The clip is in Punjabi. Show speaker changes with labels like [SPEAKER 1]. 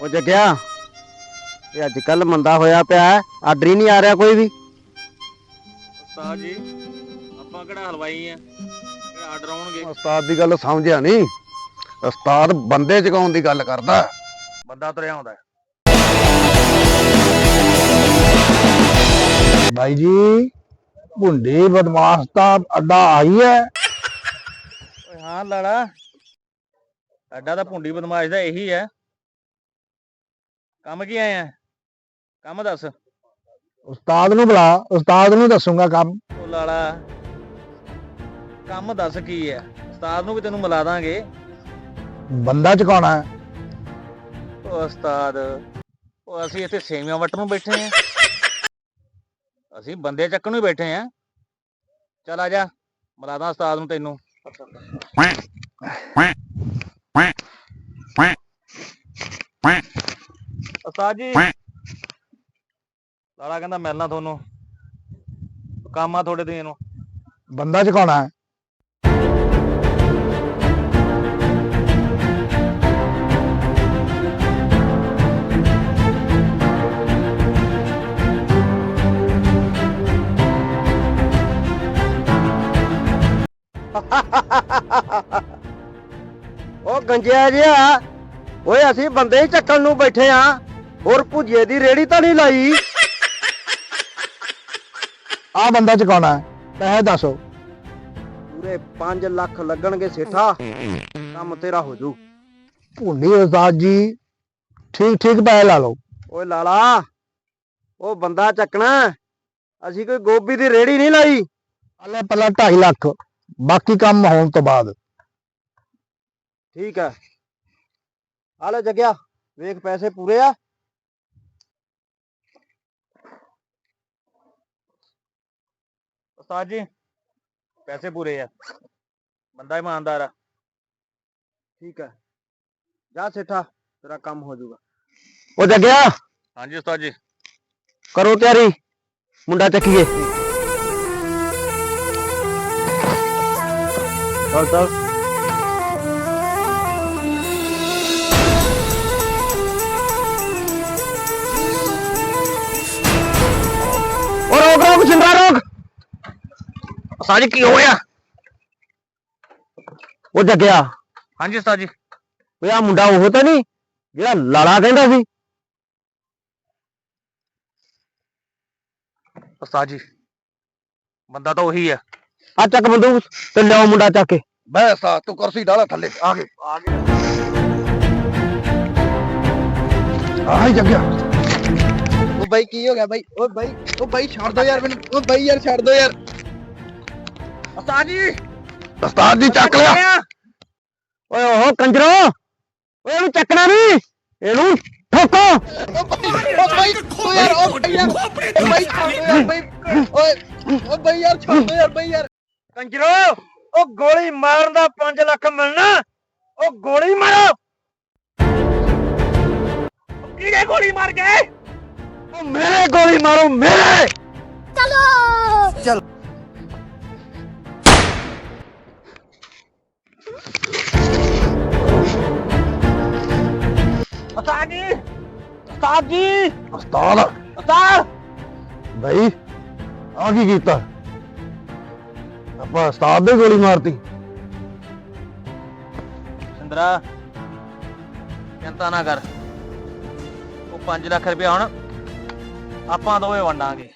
[SPEAKER 1] ਉਹ ਜੱਗਿਆ ਇਹ ਅੱਜ ਕੱਲ ਮੰਦਾ ਹੋਇਆ ਪਿਆ ਹੈ। ਆਰਡਰ ਹੀ ਨਹੀਂ ਆ ਰਿਹਾ ਕੋਈ ਵੀ।
[SPEAKER 2] ਉਸਤਾਦ ਜੀ ਆਪਾਂ ਕਿਹੜਾ ਹਲਵਾਈ ਆ? ਕਿਹੜਾ ਆਰਡਰ ਆਉਣਗੇ
[SPEAKER 3] ਉਸਤਾਦ ਦੀ ਗੱਲ ਸਮਝਿਆ ਨਹੀਂ ਉਸਤਾਦ ਬੰਦੇ ਚਕਾਉਣ ਦੀ ਗੱਲ ਕਰਦਾ।
[SPEAKER 2] ਬੰਦਾ ਤੁਰਿਆ ਆਉਂਦਾ
[SPEAKER 3] ਬਾਈ ਜੀ ਭੁੰਡੀ ਬਦਮਾਸ਼ ਤਾਂ ਅੱਡਾ ਆਈ ਹੈ।
[SPEAKER 2] ਓਏ ਹਾਂ ਲਾਲਾ ਐਡਾ ਤਾਂ ਭੁੰਡੀ ਬਦਮਾਸ਼ ਦਾ ਇਹੀ ਹੈ। ਕੰਮ ਕੀ ਆਇਆ ਕੰਮ ਦੱਸ।
[SPEAKER 3] ਉਸਤਾਦ ਨੂੰ ਬੁਲਾ ਉਸਤਾਦ ਨੂੰ ਦੱਸੂਗਾ ਕੰਮ।
[SPEAKER 2] ਉਹ ਲਾਲਾ ਕੰਮ ਦੱਸ ਕੀ ਹੈ ਉਸਤਾਦ ਨੂੰ ਵੀ ਤੈਨੂੰ ਮਿਲਾ ਦਾਂਗੇ।
[SPEAKER 3] ਬੰਦਾ ਚਕਾਉਣਾ ਹੈ।
[SPEAKER 2] ਉਹ ਉਸਤਾਦ ਉਹ ਅਸੀਂ ਇੱਥੇ ਸੇਵੀਆਂ ਵੱਟਣ ਨੂੰ ਬੈਠੇ ਆ। ਅਸੀਂ ਬੰਦੇ ਚੱਕਣ ਨੂੰ ਹੀ ਬੈਠੇ ਆ। ਚੱਲ ਆ ਜਾ ਮਿਲਾ ਦਾਂ ਉਸਤਾਦ ਨੂੰ ਤੈਨੂੰ। ਉਸਤਾਦ ਜੀ। ਲਾਲਾ ਕਹਿੰਦਾ ਮਿਲਣਾ ਤੁਹਾਨੂੰ। ਕੰਮ ਆ ਥੋੜੇ ਦਿਨ ਨੂੰ
[SPEAKER 3] ਬੰਦਾ ਚਕਾਉਣਾ ਹੈ।
[SPEAKER 1] ਉਹ ਗੰਜਿਆ ਜਿਹਾ। ਓਏ ਅਸੀਂ ਬੰਦੇ ਹੀ ਚੱਕਣ ਨੂੰ ਬੈਠੇ ਆ। ਹੋਰ ਭੁਜੀਏ ਦੀ ਰੇੜੀ ਤਾਂ ਨਹੀਂ ਲਾਈ।
[SPEAKER 3] ਆ ਬੰਦਾ ਚਕਾਉਣਾ ਹੈ। ਪੈਸੇ ਦੱਸੋ।
[SPEAKER 1] ਪੂਰੇ 5 ਲੱਖ ਲੱਗਣਗੇ ਸੇਠਾ। ਕੰਮ ਤੇਰਾ ਹੋ ਜੂ।
[SPEAKER 3] ਭੁੰਡੀ ਉਸਤਾਦ ਜੀ, ਠੀਕ ਠੀਕ ਪੈਸੇ ਲਾ ਲਓ।
[SPEAKER 1] ਓਏ ਲਾਲਾ, ਉਹ ਬੰਦਾ ਚੱਕਣਾ ਅਸੀਂ ਕੋਈ ਗੋਭੀ ਦੀ ਰੇੜੀ ਨਹੀਂ ਲਾਈ।
[SPEAKER 3] ਹਲੇ ਪਹਿਲਾਂ 2.5 ਲੱਖ। ਬਾਕੀ ਕੰਮ ਹੋਣ ਤੋਂ ਬਾਅਦ।
[SPEAKER 1] ਠੀਕ ਹੈ। ਆ ਲੈ ਜਗਿਆ, ਵੇਖ ਪੈਸੇ ਪੂਰੇ ਆ।
[SPEAKER 2] ਉਸਤਾਦ ਜੀ ਪੈਸੇ ਪੂਰੇ ਆ ਬੰਦਾ ਇਮਾਨਦਾਰ ਆ
[SPEAKER 1] ਠੀਕ ਹੈ ਜਾ ਸੇਠਾ ਤੇਰਾ ਕੰਮ ਹੋ ਜਾਊਗਾ ਉਹ ਜਗਿਆ
[SPEAKER 2] ਹਾਂਜੀ ਉਸਤਾਦ ਜੀ
[SPEAKER 1] ਕਰੋ ਤਿਆਰੀ ਮੁੰਡਾ ਚੱਕੀਏ ਚੱਲ ਚੱਲ ਉਹ ਰੋਕ ਰੋਕ ਚਿੰਦਾ ਰੋਕ
[SPEAKER 2] ਉਸਤਾਦ ਜੀ ਕੀ ਹੋਇਆ
[SPEAKER 1] ਉਹ ਜੱਗਿਆ।
[SPEAKER 2] ਹਾਂਜੀ ਉਸਤਾਦ ਜੀ
[SPEAKER 1] ਓਏ ਆ ਮੁੰਡਾ ਉਹ ਤਾਂ ਨਹੀਂ ਜਿਹੜਾ ਲਾਲਾ ਕਹਿੰਦਾ ਸੀ।
[SPEAKER 2] ਉਸਤਾਦ ਜੀ ਬੰਦਾ ਤਾਂ ਉਹੀ ਆ।
[SPEAKER 1] ਆ ਚੱਕ ਬੰਦੂਕ ਤੇ ਲਿਆਓ ਮੁੰਡਾ ਚੱਕ ਕੇ।
[SPEAKER 3] ਬੈ ਉਸਤਾਦ ਤੂੰ ਕੁਰਸੀ ਡਾਲਾ ਥੱਲੇ ਆ ਗਏ।
[SPEAKER 2] ਆ ਗਿਆ
[SPEAKER 3] ਆਹ ਹੀ ਜੱਗਿਆ।
[SPEAKER 4] ਉਹ ਬਾਈ ਕੀ ਹੋ ਗਿਆ ਬਾਈ? ਓ ਬਾਈ ਓ ਬਾਈ ਛੱਡ ਦੋ ਯਾਰ ਮੈਨੂੰ। ਓ ਬਾਈ ਯਾਰ ਛੱਡ ਦੋ ਯਾਰ।
[SPEAKER 2] ਉਸਤਾਦ ਜੀ।
[SPEAKER 3] ਉਸਤਾਦ ਜੀ ਚੱਕ ਲਿਆ।
[SPEAKER 1] ਓਏ ਉਹ ਕੰਜਰੋ। ਓਏ ਇਹਨੂੰ ਚੱਕਣਾ ਨਹੀਂ ਇਹਨੂੰ ਠੋਕੋ।
[SPEAKER 4] ਓ ਬਾਈ ਓ ਓ ਯਾਰ ਓ ਬਾਈ ਯਾਰ ਓ ਓਏ ਓ ਬਾਈ ਯਾਰ ਛੱਡ ਯਾਰ ਬਾਈ ਯਾਰ
[SPEAKER 1] ਕੰਜਰੋ ਉਹ ਗੋਲੀ ਮਾਰਨ ਦਾ 5 ਲੱਖ ਮਿਲਣਾ। ਉਹ ਗੋਲੀ ਮਾਰੋ।
[SPEAKER 2] ਕਿਹੜੇ ਗੋਲੀ ਮਾਰ ਗਏ?
[SPEAKER 1] ਉਹ ਮੇਰੇ ਗੋਲੀ ਮਾਰੋ ਮੇਰੇ।
[SPEAKER 2] ਉਸਤਾਦ ਜੀ ਉਸਤਾਦ ਜੀ।
[SPEAKER 3] ਉਸਤਾਦ।
[SPEAKER 2] ਉਸਤਾਦ।
[SPEAKER 3] ਬਈ ਆ ਕੀ ਕੀਤਾ? ਆਪਾਂ ਉਸਤਾਦ ਦੇ ਗੋਲੀ ਮਾਰਤੀ।
[SPEAKER 2] ਸਿੰਦਰਾ ਚਿੰਤਾ ਨਾ ਕਰ। ਉਹ 5 ਲੱਖ ਰੁਪਇਆ ਹੁਣ ਆਪਾਂ ਦੋਵੇਂ ਵੰਡਾਂਗੇ।